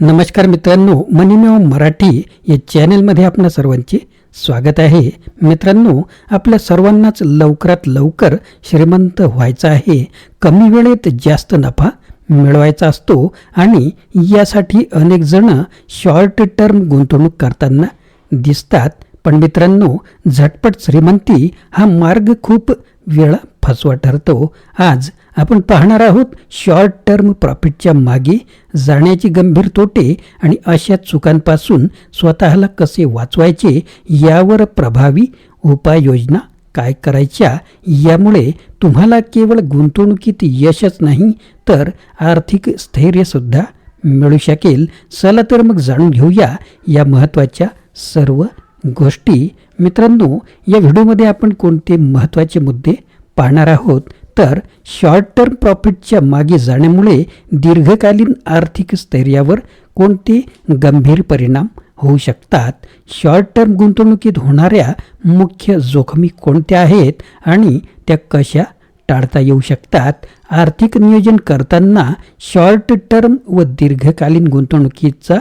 नमस्कार मित्रांनो मनीमेव मराठी या चॅनेलमध्ये आपणा सर्वांचे स्वागत आहे. मित्रांनो आपल्या सर्वांनाच लवकरात लवकर श्रीमंत व्हायचं आहे. कमी वेळेत जास्त नफा मिळवायचा असतो आणि यासाठी अनेक जण शॉर्ट टर्म गुंतवणूक करताना दिसतात. पण मित्रांनो झटपट श्रीमंती हा मार्ग खूप वेळा फसवा ठरतो. आज आपण पाहणार आहोत शॉर्ट टर्म प्रॉफिटच्या मागे जाण्याचे गंभीर तोटे आणि अशा चुकांपासून स्वतःला कसे वाचवायचे यावर प्रभावी उपाययोजना काय करायच्या यामुळे तुम्हाला केवळ गुंतवणुकीत यशच नाही तर आर्थिक स्थैर्यसुद्धा मिळू शकेल. चला तर मग जाणून घेऊया या महत्त्वाच्या सर्व गोष्टी. मित्रांनो या व्हिडिओमध्ये आपण कोणते महत्त्वाचे मुद्दे पाहणार आहोत? तर शॉर्ट टर्म प्रॉफिटच्या मागे जाण्यामुळे दीर्घकालीन आर्थिक स्थैर्यावर कोणते गंभीर परिणाम होऊ शकतात? शॉर्ट टर्म गुंतवणुकीत होणाऱ्या मुख्य जोखमी कोणत्या आहेत आणि त्या कशा टाळता येऊ शकतात? आर्थिक नियोजन करताना शॉर्ट टर्म व दीर्घकालीन गुंतवणुकीचा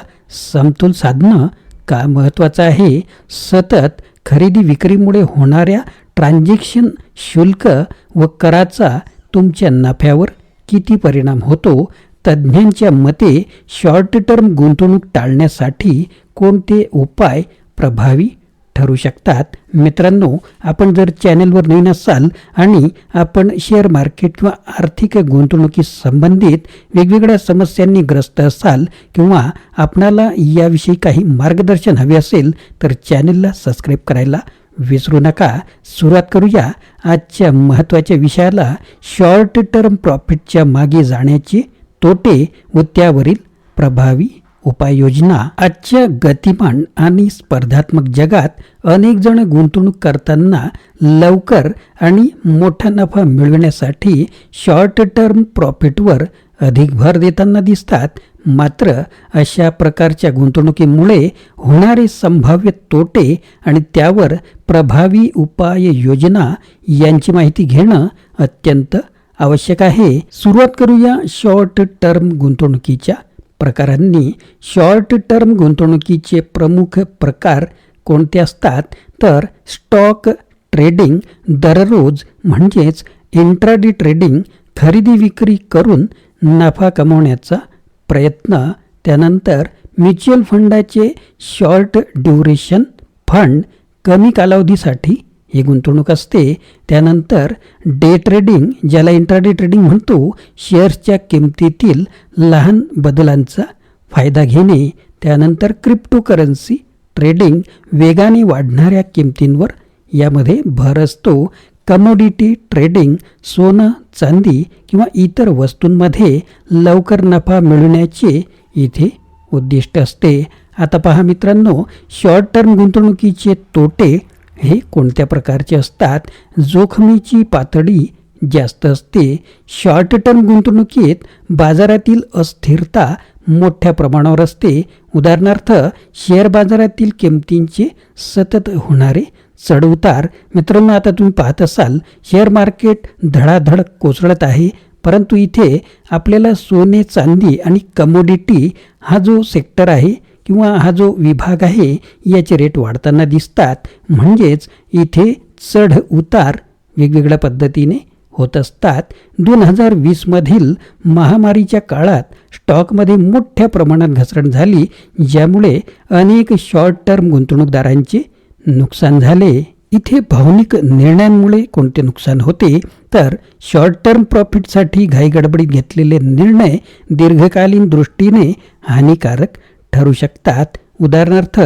समतोल साधणं का महत्त्वाचं आहे? सतत खरेदी विक्रीमुळे होणाऱ्या ट्रान्झॅक्शन शुल्क व कराचा तुमच्या नफ्यावर किती परिणाम होतो? तज्ज्ञांच्या मते शॉर्ट टर्म गुंतवणूक टाळण्यासाठी कोणते उपाय प्रभावी ठरू शकतात? मित्रांनो आपण जर चॅनेलवर नवीन असाल आणि आपण शेअर मार्केट किंवा आर्थिक गुंतवणुकी संबंधित वेगवेगळ्या समस्यांनी ग्रस्त असाल किंवा आपणाला याविषयी काही मार्गदर्शन हवे असेल तर चॅनेलला सबस्क्राईब करायला विसरू नका. सुरुवात करूया आजच्या महत्त्वाच्या विषयाला शॉर्ट टर्म प्रॉफिटच्या मागे जाण्याचे तोटे व त्यावरील प्रभावी उपाययोजना. आजच्या गतिमान आणि स्पर्धात्मक जगात अनेक जण गुंतवणूक करताना लवकर आणि मोठा नफा मिळविण्यासाठी शॉर्ट टर्म प्रॉफिटवर अधिक भर देताना दिसतात. मात्र अशा प्रकारच्या गुंतवणुकीमुळे होणारे संभाव्य तोटे आणि त्यावर प्रभावी उपाययोजना यांची माहिती घेणं अत्यंत आवश्यक आहे. सुरुवात करूया शॉर्ट टर्म गुंतवणुकीच्या प्रकारांनी. शॉर्ट टर्म गुंतवणुकीचे प्रमुख प्रकार कोणते असतात? तर स्टॉक ट्रेडिंग दररोज म्हणजेच इंट्राडी ट्रेडिंग खरेदी विक्री करून नफा कमवण्याचा प्रयत्न त्यानंतर म्युच्युअल फंडाचे शॉर्ट ड्युरेशन फंड कमी कालावधीसाठी ही गुंतवणूक असते. त्यानंतर डे ट्रेडिंग ज्याला इंट्राडे ट्रेडिंग म्हणतो शेअर्सच्या किमतीतील लहान बदलांचा फायदा घेणे. त्यानंतर क्रिप्टोकरन्सी ट्रेडिंग वेगाने वाढणाऱ्या किमतींवर यामध्ये भर असतो. कमोडिटी ट्रेडिंग सोनं चांदी किंवा इतर वस्तूंमध्ये लवकर नफा मिळवण्याचे इथे उद्दिष्ट असते. आता पहा मित्रांनो शॉर्ट टर्म गुंतवणुकीचे तोटे हे कोणत्या प्रकारचे असतात? जोखमीची पातळी जास्त असते. शॉर्ट टर्म गुंतवणुकीत बाजारातील अस्थिरता मोठ्या प्रमाणावर असते. उदाहरणार्थ शेअर बाजारातील किमतींचे सतत होणारे चढउतार. मित्रांनो आता तुम्ही पाहत असाल शेअर मार्केट धडाधड कोसळत आहे. परंतु इथे आपल्याला सोने चांदी आणि कमोडिटी हा जो सेक्टर आहे किंवा हा जो विभाग आहे याचे रेट वाढताना दिसतात. म्हणजेच इथे चढ उतार वेगवेगळ्या पद्धतीने होत असतात. दोन हजार वीसमधील महामारीच्या काळात स्टॉकमध्ये मोठ्या प्रमाणात घसरण झाली ज्यामुळे अनेक शॉर्ट टर्म गुंतवणूकदारांचे नुकसान झाले इथे भावनिक निर्णयांमुळे कोणते नुकसान होते तर शॉर्ट टर्म प्रॉफिटसाठी घाईगडबडीत घेतलेले निर्णय दीर्घकालीन दृष्टीने हानिकारक ठरू शकतात. उदाहरणार्थ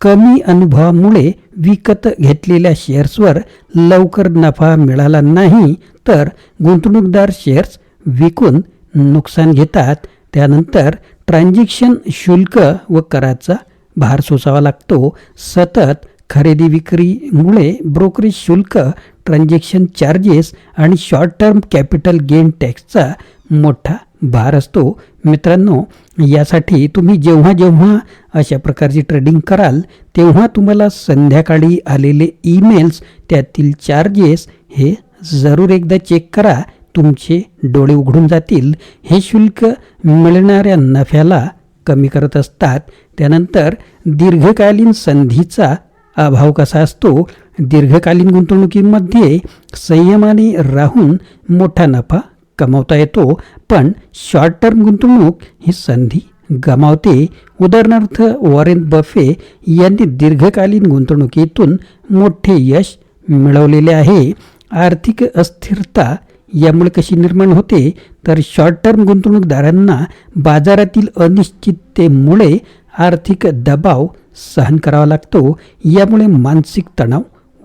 कमी अनुभवामुळे विकत घेतलेल्या शेअर्सवर लवकर नफा मिळाला नाही तर गुंतवणूकदार शेअर्स विकून नुकसान घेतात. त्यानंतर ट्रान्झॅक्शन शुल्क व कराचा भार सोसावा लागतो. सतत खरेदी विक्रीमुळे ब्रोकरेज शुल्क ट्रान्झॅक्शन चार्जेस आणि शॉर्ट टर्म कॅपिटल गेन टॅक्सचा मोठा भार असतो. मित्रांनो यासाठी तुम्ही जेव्हा जेव्हा अशा प्रकारची ट्रेडिंग कराल तेव्हा तुम्हाला संध्याकाळी आलेले ईमेल्स त्यातील चार्जेस हे जरूर एकदा चेक करा. तुमचे डोळे उघडून जातील. हे शुल्क मिळणाऱ्या नफ्याला कमी करत असतात. त्यानंतर दीर्घकालीन संधीचा अभाव कसा असतो? दीर्घकालीन गुंतवणुकीमध्ये संयमाने राहून मोठा नफा कमावता येतो पण शॉर्ट टर्म गुंतवणूक ही संधी गमावते. उदाहरणार्थ वॉरेन बफे यांनी दीर्घकालीन गुंतवणुकीतून मोठे यश मिळवलेले आहे. आर्थिक अस्थिरता यामुळे कशी निर्माण होते? तर शॉर्ट टर्म गुंतवणूकदारांना बाजारातील अनिश्चिततेमुळे आर्थिक दबाव सहन करावा लागतो. यामुळे मानसिक तणाव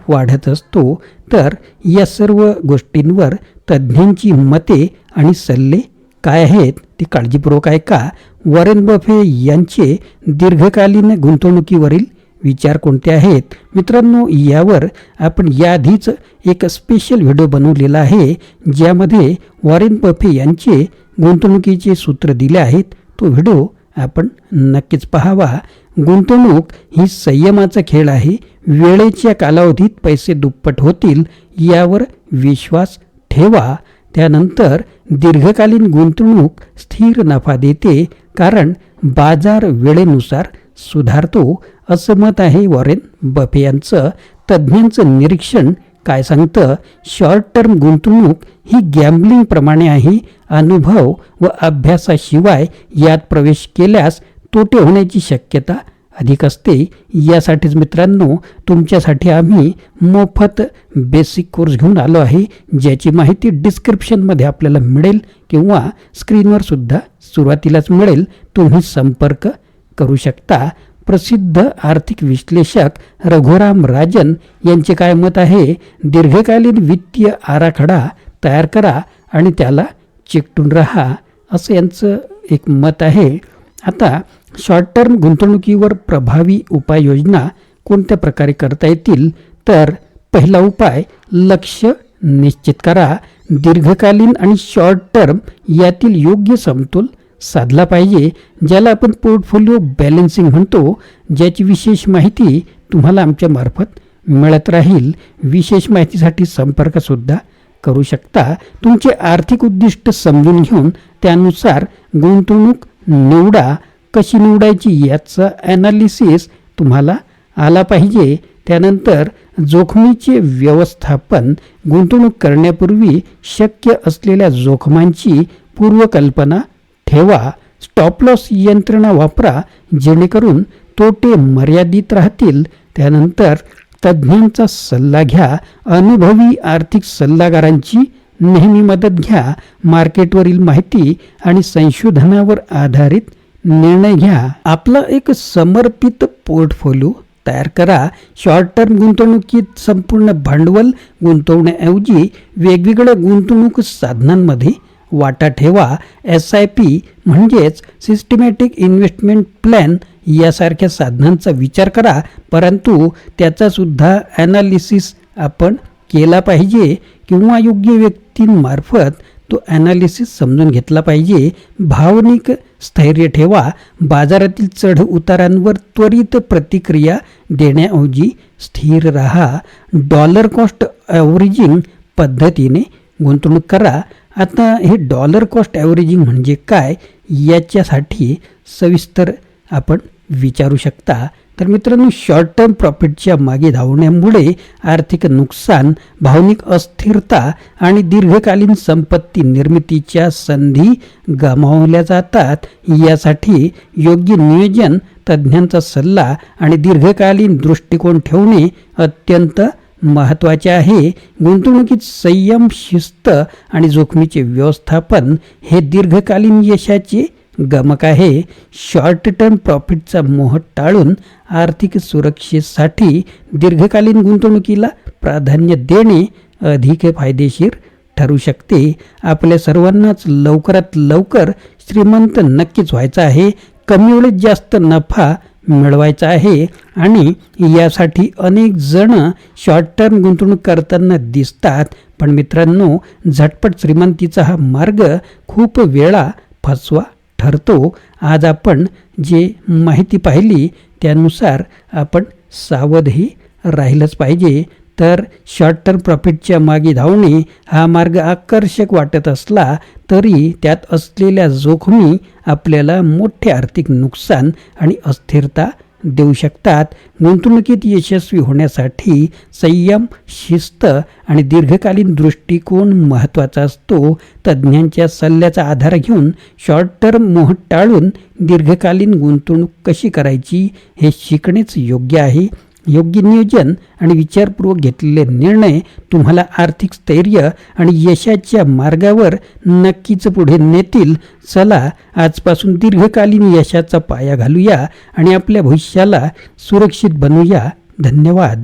वाढत असतो. तर या सर्व गोष्टींवर तज्ज्ञांची मते आणि सल्ले काय आहेत ते काळजीपूर्वक आहे का वॉरेन बफे यांचे दीर्घकालीन गुंतवणुकीवरील विचार कोणते आहेत? मित्रांनो यावर आपण याआधीच एक स्पेशल व्हिडिओ बनवलेला आहे ज्यामध्ये वॉरेन बफे यांचे गुंतवणुकीचे सूत्र दिले आहेत. तो व्हिडिओ आपण नक्कीच पाहावा. गुंतवणूक ही संयमाचा खेळ आहे. वेळेच्या कालावधीत पैसे दुप्पट होतील यावर विश्वास ठेवा. त्यानंतर दीर्घकालीन गुंतवणूक स्थिर नफा देते कारण बाजार वेळेनुसार सुधारतो असं मत आहे वॉरेन बफे यांचं. तज्ज्ञांचं निरीक्षण काय सांगतं? शॉर्ट टर्म गुंतवणूक ही गॅम्बलिंगप्रमाणे आहे अनुभव व अभ्यासाशिवाय यात प्रवेश केल्यास तोटे होण्याची शक्यता अधिक असते. यासाठीच मित्रांनो तुमच्यासाठी आम्ही मोफत बेसिक कोर्स घेऊन आलो आहे ज्याची माहिती डिस्क्रिप्शनमध्ये आपल्याला मिळेल किंवा स्क्रीनवर सुद्धा सुरुवातीलाच मिळेल. तुम्ही संपर्क करू शकता. प्रसिद्ध आर्थिक विश्लेषक रघुराम राजन यांचे काय मत आहे? दीर्घकालीन वित्तीय आराखडा तयार करा आणि त्याला चिकटून राहा असं यांचं एक मत आहे. आता शॉर्ट टर्म गुंतवणुकीवर प्रभावी उपाययोजना कोणत्या प्रकारे करता येतील? तर पहिला उपाय लक्ष निश्चित करा. दीर्घकालीन आणि शॉर्ट टर्म यातील योग्य समतोल साधला पाहिजे ज्याला आपण पोर्टफोलिओ बॅलन्सिंग म्हणतो ज्याची विशेष माहिती तुम्हाला आमच्या मार्फत मिळत राहील. विशेष माहितीसाठी संपर्कसुद्धा करू शकता. तुमचे आर्थिक उद्दिष्ट समजून घेऊन त्यानुसार गुंतवणूक निवडा. कशी निवडायची याचं ॲनालिसिस तुम्हाला आला पाहिजे. त्यानंतर जोखमीचे व्यवस्थापन. गुंतवणूक करण्यापूर्वी शक्य असलेल्या जोखमांची पूर्वकल्पना ठेवा स्टॉप लॉस यंत्रणा वापरा जेणेकरून तोटे मर्यादित राहतील. त्यानंतर तज्ज्ञांचा सल्ला घ्या अनुभवी आर्थिक सल्लागारांची नेहमी मदत घ्या. मार्केटवरील माहिती आणि संशोधनावर आधारित निर्णय घ्या. आपला एक समर्पित पोर्टफोलिओ तयार करा. शॉर्ट टर्म गुंतवणुकीत संपूर्ण भांडवल गुंतवण्याऐवजी वेगवेगळ्या गुंतवणूक साधनांमध्ये वाटा ठेवा. एस आय पी म्हणजेच सिस्टमॅटिक इन्व्हेस्टमेंट प्लॅन यासारख्या साधनांचा विचार करा. परंतु त्याचासुद्धा ॲनालिसिस आपण केला पाहिजे किंवा योग्य व्यक्तींमार्फत तो ॲनालिसिस समजून घेतला पाहिजे. भावनिक स्थैर्य ठेवा. बाजारातील चढ उतारांवर त्वरित प्रतिक्रिया देण्याऐवजी स्थिर राहा. डॉलर कॉस्ट ॲव्हरेजिंग पद्धतीने गुंतवणूक करा. आता हे डॉलर कॉस्ट ॲव्हरेजिंग म्हणजे काय याच्यासाठी सविस्तर आपण विचारू शकता. तर मित्रांनो शॉर्ट टर्म प्रॉफिटच्या मागे धावण्यामुळे आर्थिक नुकसान भावनिक अस्थिरता आणि दीर्घकालीन संपत्ती निर्मितीच्या संधी गमावल्या जातात. यासाठी योग्य नियोजन तज्ज्ञांचा सल्ला आणि दीर्घकालीन दृष्टिकोन ठेवणे अत्यंत महत्त्वाचे आहे गुंतवणुकीत संयम शिस्त आणि जोखमीचे व्यवस्थापन हे दीर्घकालीन यशाचे गमक आहे. शॉर्ट टर्म प्रॉफिटचा मोह टाळून आर्थिक सुरक्षेसाठी दीर्घकालीन गुंतवणुकीला प्राधान्य देणे अधिक फायदेशीर ठरू शकते. आपल्या सर्वांनाच लवकरात लवकर श्रीमंत नक्कीच व्हायचं आहे. कमी वेळेत जास्त नफा मिळवायचा आहे आणि यासाठी अनेक जण शॉर्ट टर्म गुंतवणूक करताना दिसतात. पण मित्रांनो झटपट श्रीमंतीचा हा मार्ग खूप वेळा फसवा ठरतो. आज आपण जे माहिती पाहिली त्यानुसार आपण सावधही राहिलंच पाहिजे. तर शॉर्ट टर्म प्रॉफिटच्या मागे धावणे हा मार्ग आकर्षक वाटत असला तरी त्यात असलेल्या जोखमी आपल्याला मोठे आर्थिक नुकसान आणि अस्थिरता देऊ शकतात. गुंतवणुकीत यशस्वी होण्यासाठी संयम शिस्त आणि दीर्घकालीन दृष्टिकोन महत्त्वाचा असतो. तज्ज्ञांच्या सल्ल्याचा आधार घेऊन शॉर्ट टर्म मोह टाळून दीर्घकालीन गुंतवणूक कशी करायची हे शिकणेच योग्य आहे. योग्य नियोजन आणि विचारपूर्वक घेतलेले निर्णय तुम्हाला आर्थिक स्थैर्य आणि यशाच्या मार्गावर नक्कीच पुढे नेतील. चला आजपासून दीर्घकालीन यशाचा पाया घालूया आणि आपल्या भविष्याला सुरक्षित बनवूया धन्यवाद.